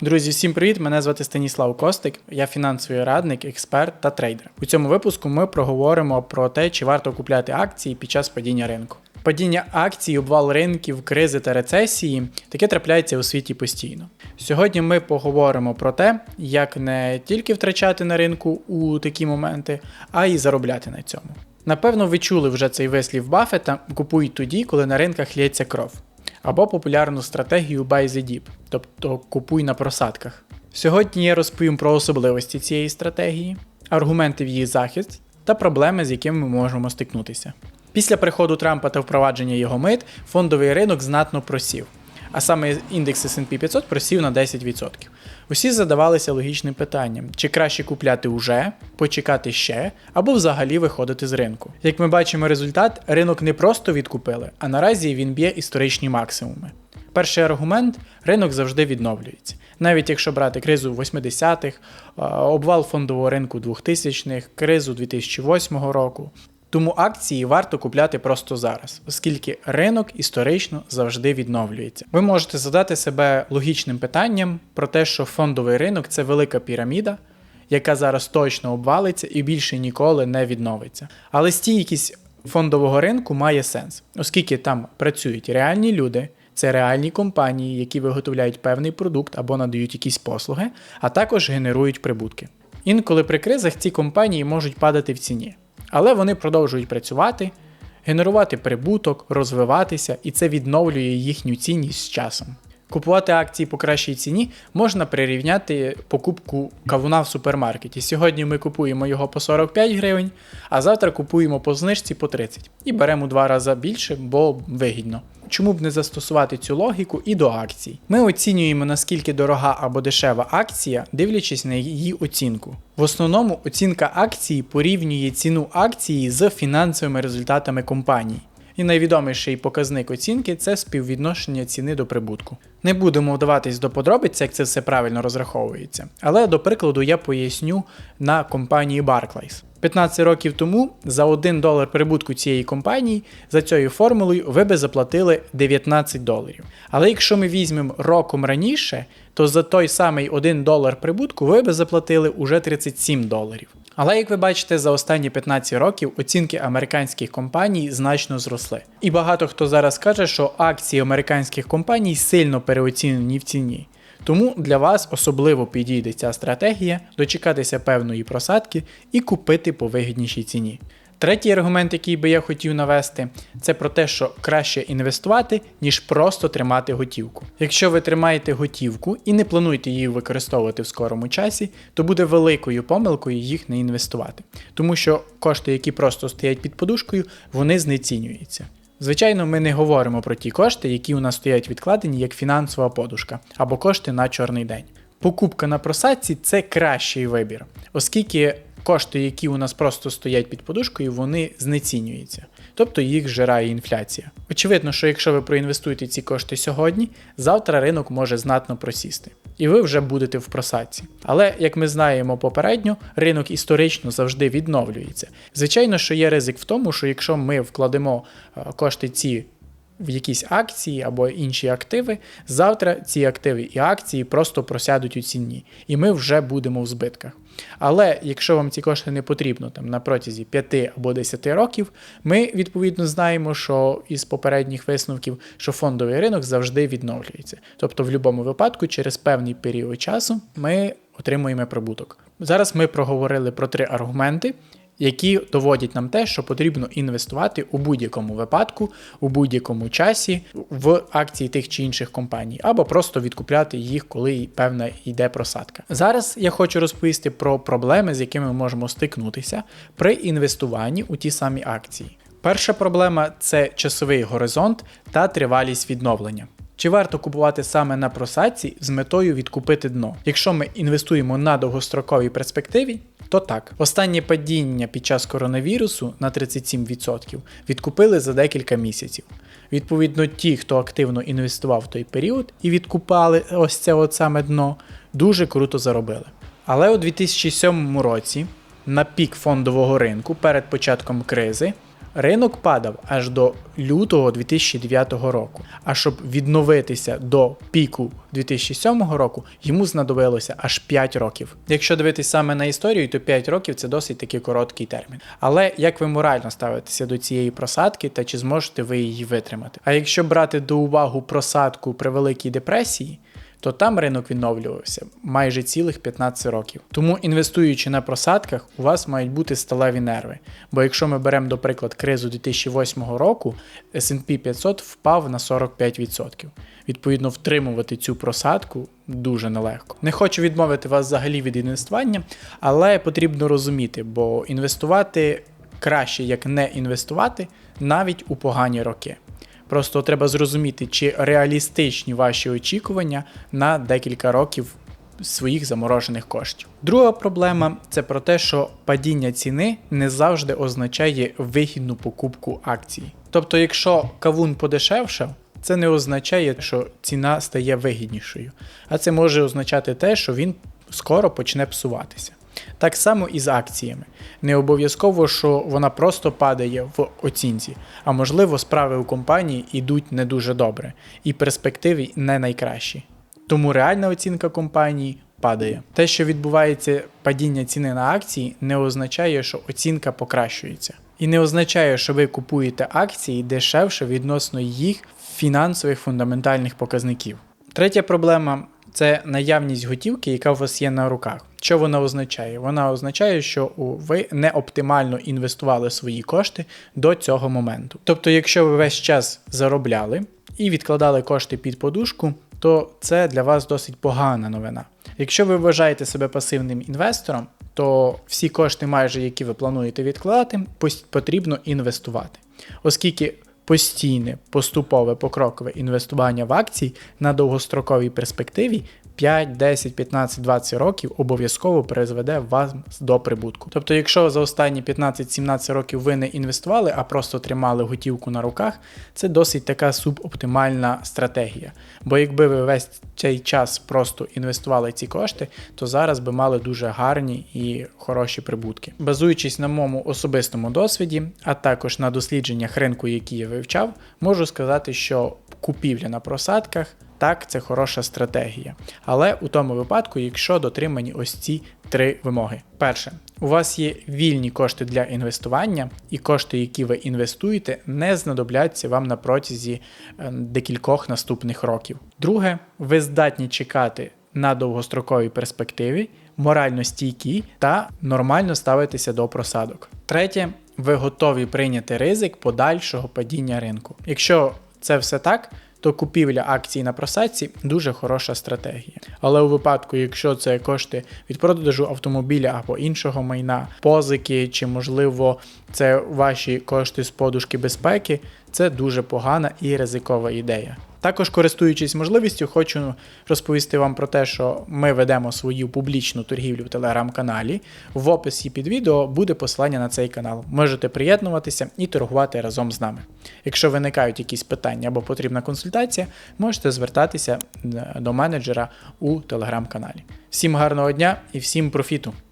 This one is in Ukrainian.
Друзі, всім привіт! Мене звати Станіслав Костик, я фінансовий радник, експерт та трейдер. У цьому випуску ми проговоримо про те, чи варто купляти акції під час падіння ринку. Падіння акцій, обвал ринків, кризи та рецесії таке трапляється у світі постійно. Сьогодні ми поговоримо про те, як не тільки втрачати на ринку у такі моменти, а й заробляти на цьому. Напевно, ви чули вже цей вислів Баффета купуй тоді, коли на ринках лється кров або популярну стратегію Buy the Dip, тобто купуй на просадках. Сьогодні я розповім про особливості цієї стратегії, аргументи в її захист та проблеми, з якими ми можемо стикнутися. Після приходу Трампа та впровадження його мит фондовий ринок знатно просів, а саме індекс SP 500 просів на 10%. Усі задавалися логічним питанням: чи краще купляти уже, почекати ще, або взагалі виходити з ринку. Як ми бачимо результат, ринок не просто відкупили, а наразі він б'є історичні максимуми. Перший аргумент ринок завжди відновлюється. Навіть якщо брати кризу 80-х, обвал фондового ринку 2000-х, кризу 2008 року. Тому акції варто купляти просто зараз, оскільки ринок історично завжди відновлюється. Ви можете задати себе логічним питанням про те, що фондовий ринок це велика піраміда, яка зараз точно обвалиться і більше ніколи не відновиться. Але стійкість фондового ринку має сенс, оскільки там працюють реальні люди. Це реальні компанії, які виготовляють певний продукт або надають якісь послуги, а також генерують прибутки. Інколи при кризах ці компанії можуть падати в ціні, але вони продовжують працювати, генерувати прибуток, розвиватися, і це відновлює їхню цінність з часом. Купувати акції по кращій ціні можна прирівняти покупку кавуна в супермаркеті. Сьогодні ми купуємо його по 45 гривень, а завтра купуємо по знижці по 30 і беремо два рази більше, бо вигідно. Чому б не застосувати цю логіку і до акцій? Ми оцінюємо наскільки дорога або дешева акція, дивлячись на її оцінку. В основному оцінка акції порівнює ціну акції з фінансовими результатами компанії. І найвідоміший показник оцінки це співвідношення ціни до прибутку. Не будемо вдаватись до подробиць, як це все правильно розраховується. Але до прикладу я поясню на компанії Barclays. 15 років тому за 1 долар прибутку цієї компанії за цією формулою ви би заплатили 19 доларів. Але якщо ми візьмемо роком раніше, то за той самий 1 долар прибутку ви би заплатили уже 37 доларів. Але як ви бачите, за останні 15 років оцінки американських компаній значно зросли. І багато хто зараз каже, що акції американських компаній сильно переоцінені в ціні. Тому для вас особливо підійде ця стратегія дочекатися певної просадки і купити по вигіднішій ціні. Третій аргумент, який би я хотів навести, це про те, що краще інвестувати, ніж просто тримати готівку. Якщо ви тримаєте готівку і не плануєте її використовувати в скорому часі, то буде великою помилкою їх не інвестувати, тому що кошти, які просто стоять під подушкою, вони знецінюються. Звичайно, ми не говоримо про ті кошти, які у нас стоять відкладені як фінансова подушка або кошти на чорний день. Покупка на просадці це кращий вибір, оскільки кошти, які у нас просто стоять під подушкою, вони знецінюються, тобто їх жирає інфляція. Очевидно, що якщо ви проінвестуєте ці кошти сьогодні, завтра ринок може знатно просісти, і ви вже будете в просадці. Але як ми знаємо попередньо, ринок історично завжди відновлюється. Звичайно, що є ризик в тому, що якщо ми вкладемо е, кошти ці в якісь акції або інші активи, завтра ці активи і акції просто просядуть у ціні, і ми вже будемо в збитках. Але якщо вам ці кошти не потрібно там на протязі 5 або 10 років, ми відповідно знаємо, що із попередніх висновків, що фондовий ринок завжди відновлюється. Тобто, в будь-якому випадку, через певний період часу ми отримуємо прибуток. Зараз ми проговорили про три аргументи, які доводять нам те, що потрібно інвестувати у будь-якому випадку, у будь-якому часі в акції тих чи інших компаній, або просто відкупляти їх, коли певна йде просадка. Зараз я хочу розповісти про проблеми, з якими ми можемо стикнутися при інвестуванні у ті самі акції. Перша проблема це часовий горизонт та тривалість відновлення. Чи варто купувати саме на просадці з метою відкупити дно? Якщо ми інвестуємо на довгостроковій перспективі, то так, останнє падіння під час коронавірусу на 37% відкупили за декілька місяців. Відповідно, ті, хто активно інвестував в той період і відкупали ось це от саме дно, дуже круто заробили. Але у 2007 році, на пік фондового ринку перед початком кризи, Ринок падав аж до лютого 2009 року. А щоб відновитися до піку 2007 року, йому знадобилося аж 5 років. Якщо дивитись саме на історію, то 5 років це досить таки короткий термін. Але як ви морально ставитеся до цієї просадки та чи зможете ви її витримати? А якщо брати до уваги просадку при великій депресії, то там ринок відновлювався майже цілих 15 років. Тому інвестуючи на просадках, у вас мають бути сталеві нерви. Бо якщо ми беремо до приклад кризу 2008 року, S&P 500 впав на 45%. Відповідно, втримувати цю просадку дуже нелегко. Не хочу відмовити вас взагалі від інвестування, але потрібно розуміти, бо інвестувати краще, як не інвестувати, навіть у погані роки. Просто треба зрозуміти, чи реалістичні ваші очікування на декілька років своїх заморожених коштів. Друга проблема це про те, що падіння ціни не завжди означає вигідну покупку акцій. Тобто, якщо кавун подешевшав, це не означає, що ціна стає вигіднішою, а це може означати те, що він скоро почне псуватися. Так само і з акціями. Не обов'язково, що вона просто падає в оцінці, а можливо, справи у компанії йдуть не дуже добре, і перспективи не найкращі. Тому реальна оцінка компанії падає. Те, що відбувається падіння ціни на акції, не означає, що оцінка покращується. І не означає, що ви купуєте акції дешевше відносно їх фінансових фундаментальних показників. Третя проблема це наявність готівки, яка у вас є на руках. Що вона означає? Вона означає, що ви не оптимально інвестували свої кошти до цього моменту. Тобто, якщо ви весь час заробляли і відкладали кошти під подушку, то це для вас досить погана новина. Якщо ви вважаєте себе пасивним інвестором, то всі кошти, майже які ви плануєте відкладати, потрібно інвестувати, оскільки постійне, поступове покрокове інвестування в акції на довгостроковій перспективі 5, 10, 15, 20 років обов'язково призведе вас до прибутку. Тобто, якщо за останні 15-17 років ви не інвестували, а просто тримали готівку на руках, це досить така субоптимальна стратегія. Бо якби ви весь цей час просто інвестували ці кошти, то зараз би мали дуже гарні і хороші прибутки. Базуючись на моєму особистому досвіді, а також на дослідженнях ринку, які я вивчав, можу сказати, що купівля на просадках. Так, це хороша стратегія. Але у тому випадку, якщо дотримані ось ці три вимоги. Перше, у вас є вільні кошти для інвестування, і кошти, які ви інвестуєте, не знадобляться вам на протязі декількох наступних років. Друге, ви здатні чекати на довгостроковій перспективі, морально стійкі та нормально ставитися до просадок. Третє, ви готові прийняти ризик подальшого падіння ринку. Якщо це все так то купівля акцій на просадці дуже хороша стратегія. Але у випадку, якщо це кошти від продажу автомобіля або іншого майна, позики, чи, можливо, це ваші кошти з подушки безпеки, це дуже погана і ризикова ідея. Також, користуючись можливістю, хочу розповісти вам про те, що ми ведемо свою публічну торгівлю в телеграм-каналі. В описі під відео буде посилання на цей канал. Можете приєднуватися і торгувати разом з нами. Якщо виникають якісь питання або потрібна консультація, можете звертатися до менеджера у телеграм-каналі. Всім гарного дня і всім профіту!